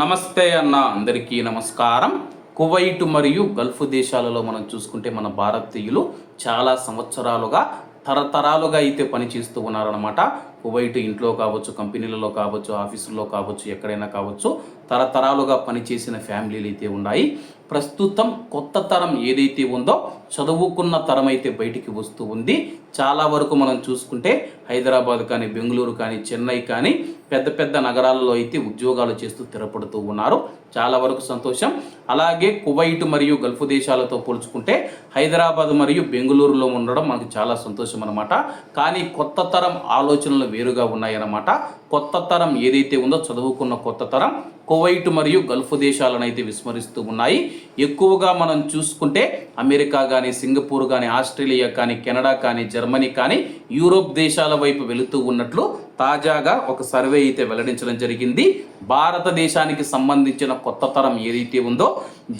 నమస్తే అన్న అందరికీ నమస్కారం. కువైట్ మరియు గల్ఫ్ దేశాలలో మనం చూసుకుంటే మన భారతీయులు చాలా సంవత్సరాలుగా తరతరాలుగా అయితే పనిచేస్తూ ఉన్నారనమాట కువైట్ ఇంట్లో కావచ్చు కంపెనీలలో కావచ్చు ఆఫీసుల్లో కావచ్చు ఎక్కడైనా కావచ్చు తరతరాలుగా పనిచేసిన ఫ్యామిలీలు అయితే ఉన్నాయి. ప్రస్తుతం కొత్త తరం ఏదైతే ఉందో చదువుకున్న తరం అయితే బయటికి వస్తూ ఉంది. చాలా వరకు మనం చూసుకుంటే హైదరాబాద్ కానీ బెంగళూరు కానీ చెన్నై కానీ పెద్ద పెద్ద నగరాలలో అయితే ఉద్యోగాలు చేస్తూ స్థిరపడుతూ ఉన్నారు. చాలా వరకు సంతోషం. అలాగే కువైట్ మరియు గల్ఫ్ దేశాలతో పోల్చుకుంటే హైదరాబాద్ మరియు బెంగళూరులో ఉండడం మనకు చాలా సంతోషం. అనమాట కానీ కొత్త తరం ఆలోచనలు వేరుగా ఉన్నాయన్నమాట. కొత్త తరం ఏదైతే ఉందో చదువుకున్న కొత్త తరం కువైట్ మరియు గల్ఫ్ దేశాలను అయితే విస్మరిస్తూ ఉన్నాయి. ఎక్కువగా మనం చూసుకుంటే అమెరికా కానీ సింగపూర్ కానీ ఆస్ట్రేలియా కానీ కెనడా కానీ జర్మనీ కానీ యూరోప్ దేశాల వైపు వెళుతూ ఉన్నట్లు తాజాగా ఒక సర్వే అయితే వెల్లడించడం జరిగింది. భారతదేశానికి సంబంధించిన కొత్త తరం ఏదైతే ఉందో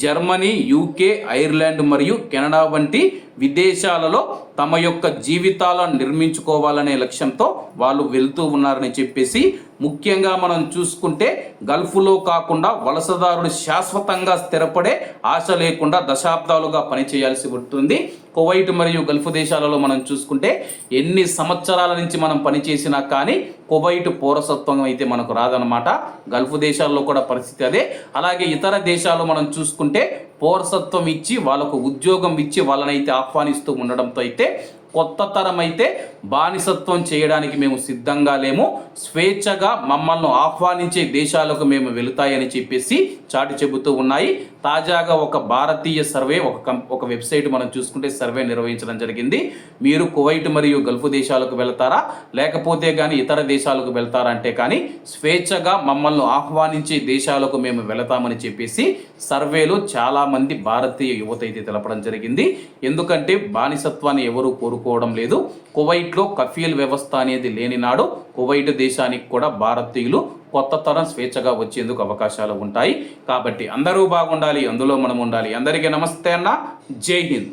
జర్మనీ యూకే ఐర్లాండ్ మరియు కెనడా వంటి విదేశాలలో తమ యొక్క జీవితాలను నిర్మించుకోవాలనే లక్ష్యంతో వాళ్ళు వెళ్తూ ఉన్నారని చెప్పేసి ముఖ్యంగా మనం చూసుకుంటే గల్ఫ్లో కాకుండా వలసదారుడు శాశ్వతంగా స్థిరపడే ఆశ లేకుండా దశాబ్దాలుగా పనిచేయాల్సి ఉంటుంది. కువైట్ మరియు గల్ఫ్ దేశాలలో మనం చూసుకుంటే ఎన్ని సంవత్సరాల నుంచి మనం పనిచేసినా కానీ కువైట్ పౌరసత్వం అయితే మనకు రాదనమాట గల్ఫ్ దేశాల్లో కూడా పరిస్థితి అదే. అలాగే ఇతర దేశాలు మనం చూసుకుంటే పౌరసత్వం ఇచ్చి వాళ్ళకు ఉద్యోగం ఇచ్చి వాళ్ళనైతే ఆహ్వానిస్తూ ఉండడంతో అయితే కొత్త తరం అయితే బానిసత్వం చేయడానికి మేము సిద్ధంగా లేము. స్వేచ్ఛగా మమ్మల్ని ఆహ్వానించే దేశాలకు మేము వెళుతాయని చెప్పేసి చాటి చెబుతూ ఉన్నాయి. తాజాగా ఒక భారతీయ సర్వే ఒక కం ఒక వెబ్సైట్ మనం చూసుకుంటే సర్వే నిర్వహించడం జరిగింది. మీరు కువైట్ మరియు గల్ఫ్ దేశాలకు వెళ్తారా? లేకపోతే కానీ ఇతర దేశాలకు వెళ్తారా అంటే కానీ స్వేచ్ఛగా మమ్మల్ని ఆహ్వానించే దేశాలకు మేము వెళతామని చెప్పేసి సర్వేలో చాలామంది భారతీయ యువత అయితే తెలపడం జరిగింది. ఎందుకంటే బానిసత్వాన్ని ఎవరు కోరుకు కోరుకోవడం లేదు. కువైట్లో కఫీల్ వ్యవస్థ అనేది లేని నాడు కువైట్ దేశానికి కూడా భారతీయులు కొత్త తరం స్వేచ్ఛగా వచ్చేందుకు అవకాశాలు ఉంటాయి. కాబట్టి అందరూ బాగుండాలి అందులో మనం ఉండాలి అందరికీ నమస్తే అన్న. జై హింద్.